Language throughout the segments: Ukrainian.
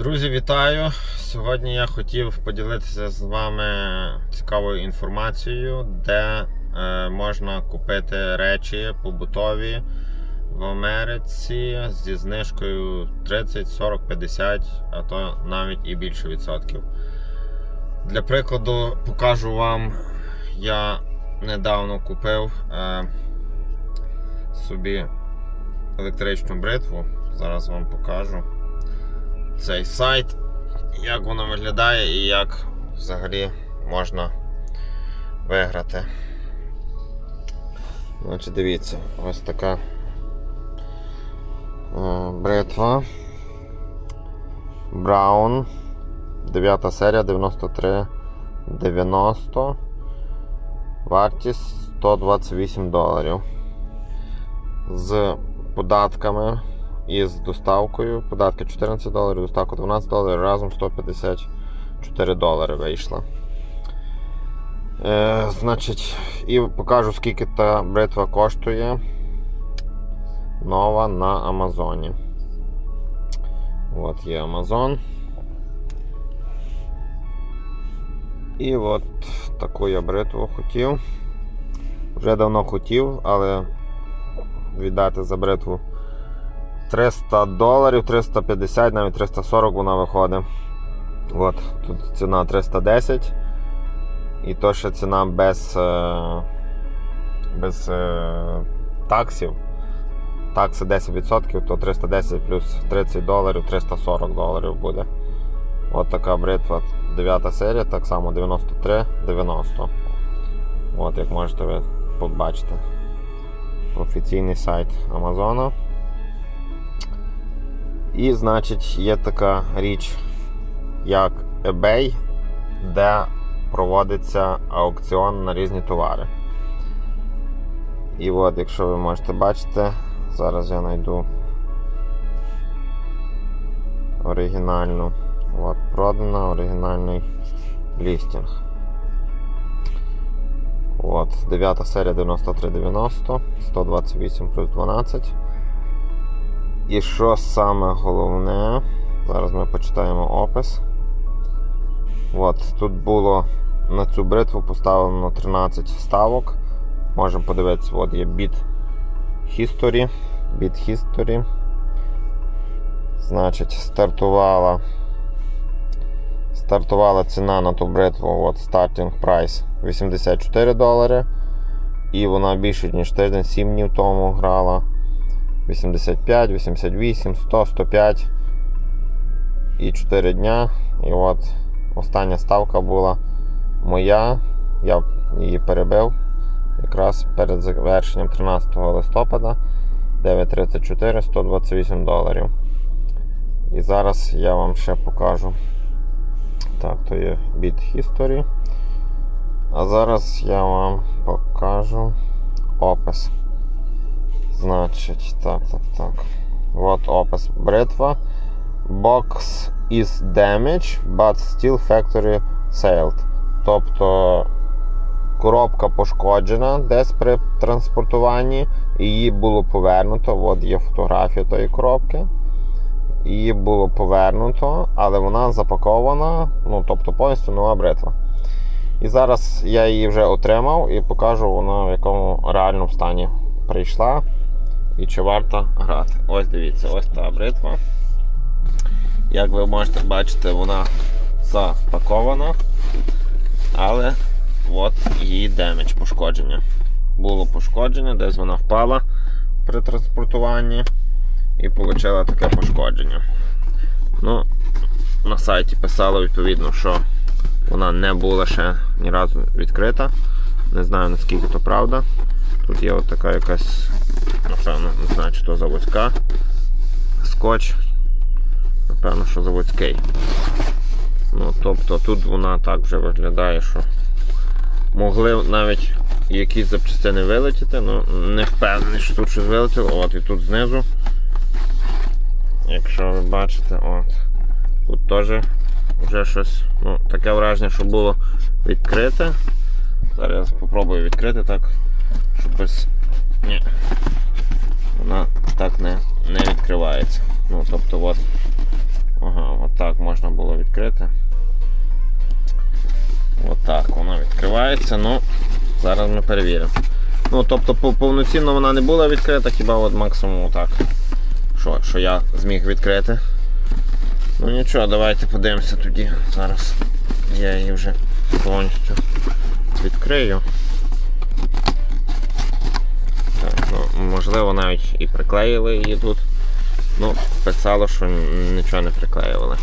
Друзі, вітаю! Сьогодні я хотів поділитися з вами цікавою інформацією, де е, можна купити речі побутові в Америці зі знижкою 30, 40, 50, а то навіть і більше відсотків. Для прикладу, покажу вам, я недавно купив е, собі електричну бритву. Зараз вам покажу цей сайт, як воно виглядає і як взагалі можна виграти. Значить, дивіться, ось така е, бритва. Браун. 9 серія 93 90. Вартість 128 доларів. З податками і з доставкою. Податки 14 доларів, доставка 12 доларів, разом 154 долари вийшла. Е, Значить, і покажу, скільки та бритва коштує. Нова на Амазоні. От є Амазон. І от таку я бритву хотів. Вже давно хотів, але віддати за бритву 300 доларів, 350, навіть 340 вона виходить. От, тут ціна 310. І то ще ціна без е, без е, таксів. Такси 10%, то 310 плюс 30 доларів, 340 доларів буде. От така бритва 9 серія, так само 93-90. От, як можете ви побачити. Офіційний сайт Амазона. І, значить, є така річ, як eBay, де проводиться аукціон на різні товари. І от, якщо ви можете бачити, зараз я знайду оригінальну. От, продана оригінальний лістінг. От, 9 серія 9390, 128 плюс 12. І що саме головне, зараз ми почитаємо опис. От, Тут було на цю бритву поставлено 13 ставок. Можемо подивитися, от є Bit History. Bit History. Значить, стартувала стартувала ціна на ту бритву, от starting price 84 долари. І вона більше, ніж тиждень, 7 днів тому грала. 85, 88, 100, 105 і 4 дня. І от остання ставка була моя. Я її перебив якраз перед завершенням 13 листопада 9.34 128 доларів. І зараз я вам ще покажу. Так, то є Bit History. А зараз я вам покажу опис. Значить, так, так, так. От опис бритва. Box is damaged, but still factory sailed. Тобто коробка пошкоджена десь при транспортуванні, її було повернуто. От є фотографія тої коробки. Її було повернуто, але вона запакована, ну, тобто повністю нова бритва. І зараз я її вже отримав і покажу, вона в якому реальному стані прийшла і чи варто грати. Ось дивіться, ось та бритва. Як ви можете бачити, вона запакована, але от її демедж, пошкодження. Було пошкодження, десь вона впала при транспортуванні і отримала таке пошкодження. Ну, На сайті писало відповідно, що вона не була ще ні разу відкрита. Не знаю наскільки то правда. Тут є от така якась, напевно, не знаю, чи то заводська скотч. Напевно, що заводський. Ну, Тобто тут вона так вже виглядає, що могли навіть якісь запчастини вилетіти, ну не впевнений, що тут щось вилетіло. От і тут знизу. Якщо ви бачите, от, тут теж вже щось, ну, таке враження, що було відкрите. Зараз я спробую відкрити так, щоб без... Ні. Вона так не не відкривається. Ну, тобто, от, ага, от можна було відкрити. Отак воно відкривається. Ну, зараз ми перевіримо. Ну, тобто повноцінно вона не була відкрита, хіба от максимум отак. Що, що я зміг відкрити. Ну нічого, давайте подивимося тоді. Зараз я її вже повністю відкрию. Так, ну, можливо, навіть і приклеїли її тут. Ну, писало, що нічого не приклеювали.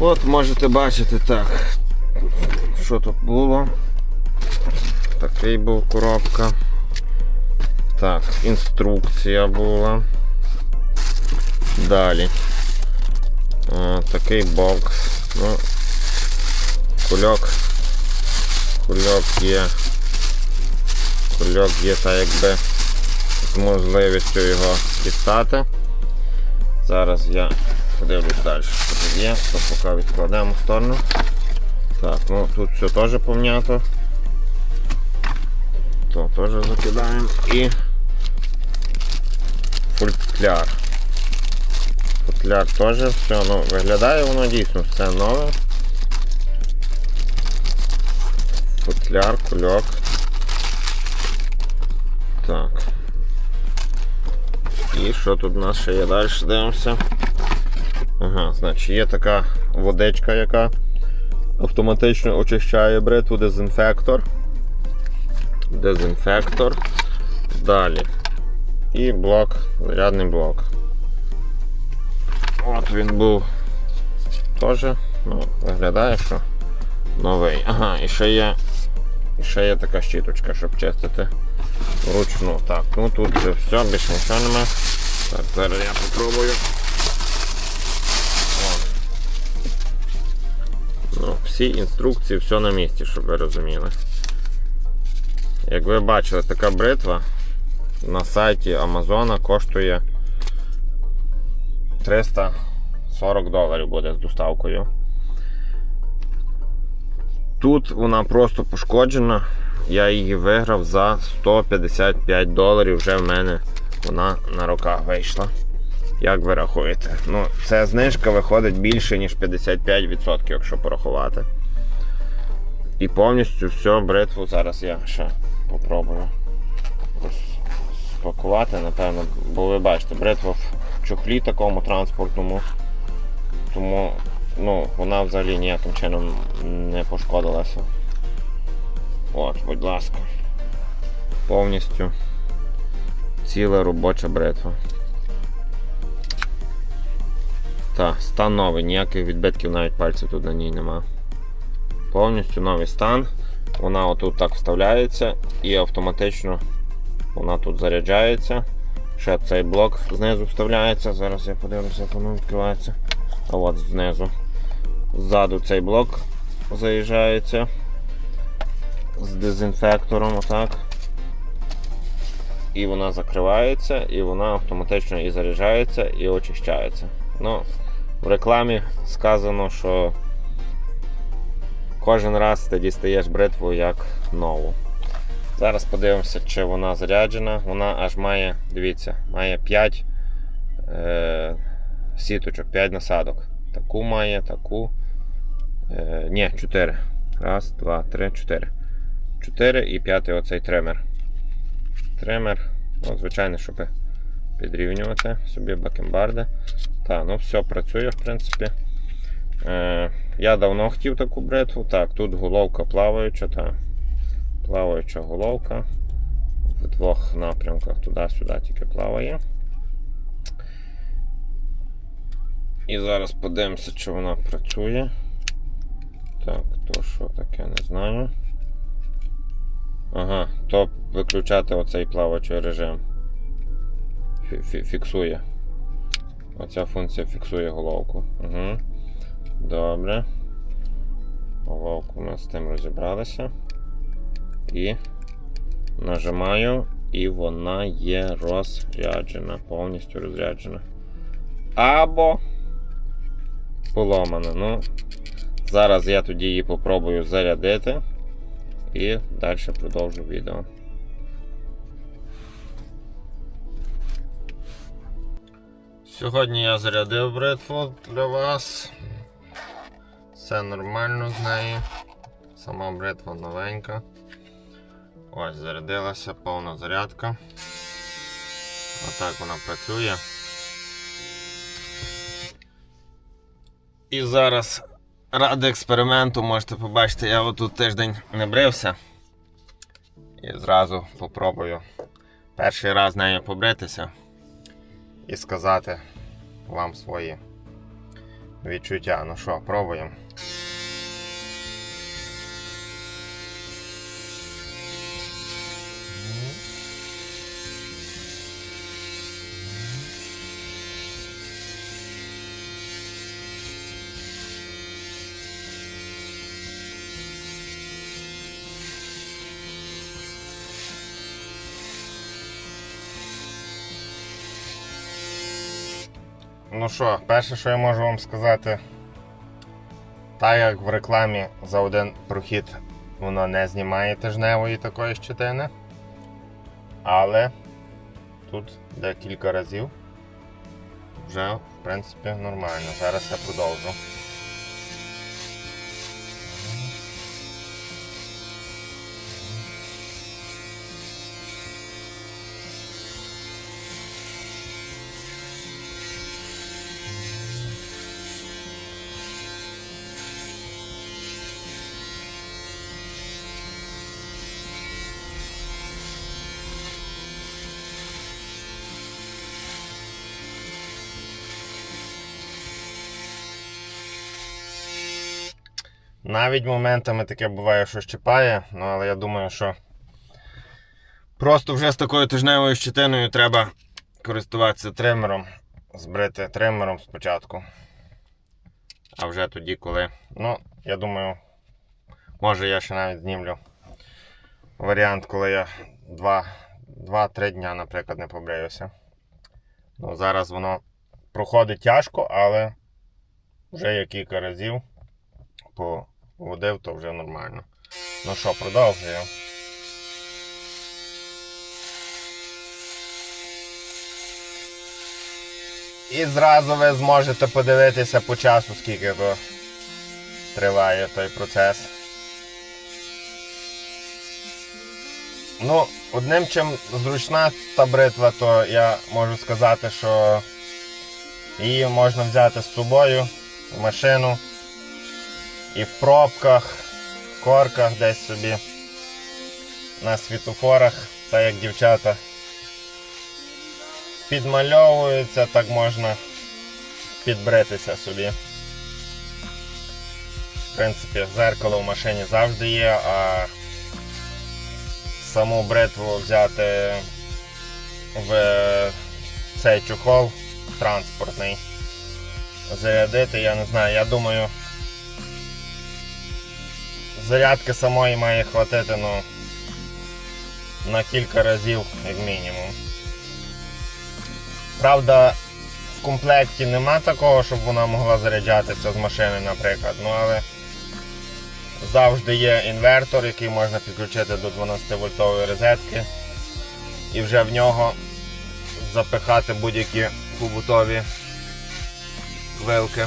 От можете бачити так, що тут було. Такий був коробка. Так, інструкція була. Далі. Е, такий бокс. Ну, кульок. Кульок є. Кульок є так якби з можливістю його дістати. Зараз я подивлюсь далі, що тут є, то поки відкладемо в сторону. Так, ну тут все теж пом'ято. То теж закидаємо і футляр. Футляр теж все, ну виглядає воно дійсно все нове. Футляр, кульок. Так. І що тут у нас ще є далі? Дивимося. Ага, значить є така водичка, яка автоматично очищає бритву, дезінфектор. Дезінфектор. Далі. І блок, зарядний блок. От він був теж, ну, виглядає, що новий. Ага, і ще є, і ще є така щіточка, щоб чистити вручну. Так, ну тут вже все, більше нічого немає. Так, зараз я попробую. Ну, всі інструкції, все на місці, щоб ви розуміли. Як ви бачили, така бритва на сайті Амазона коштує 340 доларів буде з доставкою. Тут вона просто пошкоджена. Я її виграв за 155 доларів. Вже в мене вона на руках вийшла. Як ви рахуєте? Ну, ця знижка виходить більше, ніж 55%, якщо порахувати. І повністю всю бритву зараз я ще попробую спакувати, напевно, бо ви бачите, бритва в чохлі такому транспортному, тому ну, вона взагалі ніяким чином не пошкодилася. От, будь ласка. Повністю ціла робоча бритва. Так, стан новий, ніяких відбитків навіть пальців тут на ній нема. Повністю новий стан. Вона отут так вставляється і автоматично вона тут заряджається. Ще цей блок знизу вставляється. Зараз я подивлюся, як воно відкривається. А от знизу. Ззаду цей блок заїжджається з дезінфектором, отак. І вона закривається, і вона автоматично і заряджається, і очищається. Ну, в рекламі сказано, що кожен раз ти дістаєш бритву як нову. Зараз подивимося, чи вона заряджена. Вона аж має, дивіться, має 5 е, сіточок, 5 насадок. Таку має, таку. Е, ні, 4. Раз, два, три, 4. 4 і п'ятий оцей тример. Тример, ну, звичайно, щоб підрівнювати собі бакенбарди. Так, ну все, працює, в принципі. Е, я давно хотів таку бритву. Так, тут головка плаваюча, та плаваюча головка. В двох напрямках туди-сюди тільки плаває. І зараз подивимося, чи вона працює. Так, то що таке, не знаю. Ага, то виключати оцей плаваючий режим. Фі- фі- Фіксує. Оця функція фіксує головку. Угу. Добре. Головку ми з тим розібралися. І нажимаю, і вона є розряджена, повністю розряджена. Або поломана. Ну, зараз я тоді її попробую зарядити і далі продовжу відео. Сьогодні я зарядив бритву для вас. Все нормально з нею. Сама бритва новенька. Ось, зарядилася повна зарядка. Отак вона працює. І зараз ради експерименту можете побачити, я отут тиждень не брився. І зразу попробую перший раз нею побритися і сказати вам свої відчуття. Ну що, пробуємо. Ну що, перше, що я можу вам сказати, так як в рекламі за один прохід воно не знімає тижневої такої щетини, але тут декілька разів вже, в принципі, нормально. Зараз я продовжу. Навіть моментами таке буває, що щипає, ну але я думаю, що просто вже з такою тижневою щетиною треба користуватися тримером, збрити тримером спочатку. А вже тоді, коли. Ну, я думаю, може я ще навіть знімлю варіант, коли я 2-3 дня, наприклад, не побриюся. Ну, зараз воно проходить тяжко, але вже є кілька разів поводив, то вже нормально. Ну що, продовжую. І зразу ви зможете подивитися по часу, скільки то триває той процес. Ну, одним чим зручна та бритва, то я можу сказати, що її можна взяти з собою в машину і в пробках, в корках десь собі на світофорах, так як дівчата підмальовуються, так можна підбритися собі. В принципі, зеркало в машині завжди є, а саму бритву взяти в цей чохол транспортний, зарядити, я не знаю, я думаю. Зарядки самої має хватити ну, на кілька разів, як мінімум. Правда, в комплекті нема такого, щоб вона могла заряджатися з машини, наприклад. Ну, але завжди є інвертор, який можна підключити до 12 вольтової розетки і вже в нього запихати будь-які побутові вилки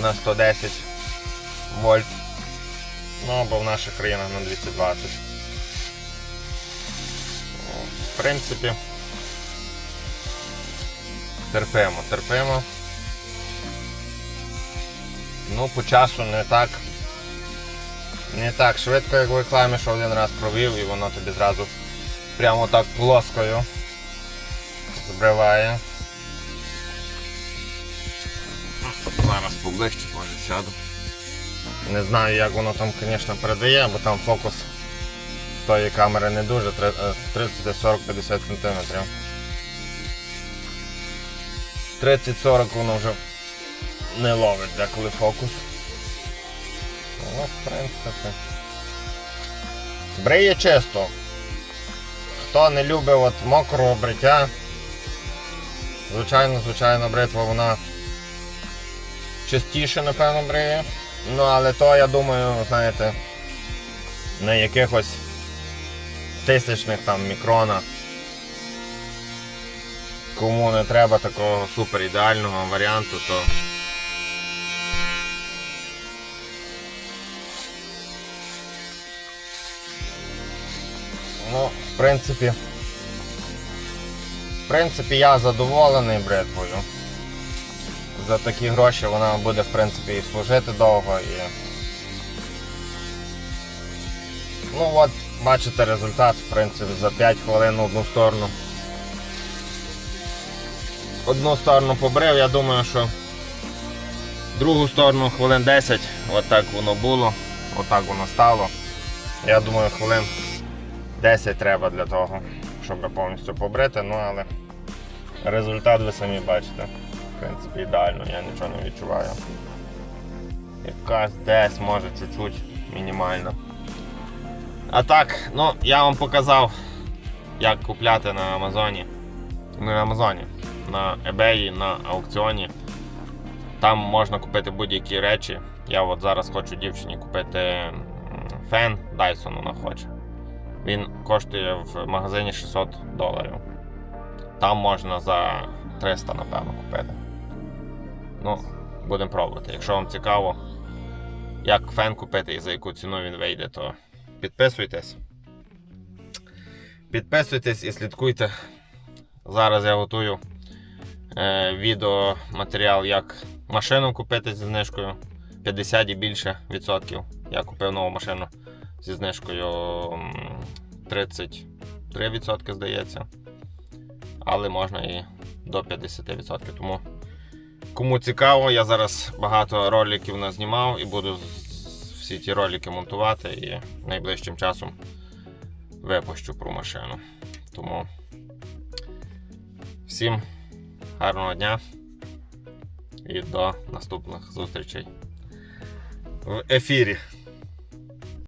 на 110 вольт. Ну, або в наших країнах на 220. В принципі, терпимо, терпимо. Ну, по часу не так. Не так швидко, як в рекламі, що один раз провів і воно тобі зразу прямо так плоскою збриває. Зараз поближче, може сяду. Не знаю, як воно там, звісно, передає, бо там фокус тої камери не дуже 30, 40, 50 см. 30-40 воно вже не ловить деколи фокус. Ну, в принципі. Бриє чисто. Хто не любить от мокрого бриття, звичайно, звичайно, бритва вона частіше, напевно, бриє. Ну, але то, я думаю, знаєте, на якихось тисячних там мікронах. Кому не треба такого супер ідеального варіанту, то Ну, в принципі. В принципі, я задоволений бритвою. За такі гроші вона буде, в принципі, і служити довго і. Ну от, бачите результат, в принципі, за 5 хвилин одну сторону. Одну сторону побрив, я думаю, що другу сторону хвилин 10, от воно було, от воно стало. Я думаю, хвилин 10 треба для того, щоб повністю побрити, ну але результат ви самі бачите. В принципі, ідеально, я нічого не відчуваю. Якась десь може чуть-чуть мінімально. А так, ну я вам показав, як купляти на Амазоні. Не на Амазоні, на eBay, на аукціоні. Там можна купити будь-які речі. Я от зараз хочу дівчині купити фен Dyson, вона хоче. Він коштує в магазині 600 доларів. Там можна за 300, напевно, купити. Ну, будемо пробувати. Якщо вам цікаво, як фен купити і за яку ціну він вийде, то підписуйтесь. Підписуйтесь і слідкуйте. Зараз я готую е, відеоматеріал, як машину купити зі знижкою 50 і більше відсотків. Я купив нову машину зі знижкою 33%, здається. Але можна і до 50%. Тому кому цікаво, я зараз багато роликів назнімав і буду всі ті ролики монтувати і найближчим часом випущу про машину. Тому всім гарного дня і до наступних зустрічей в ефірі.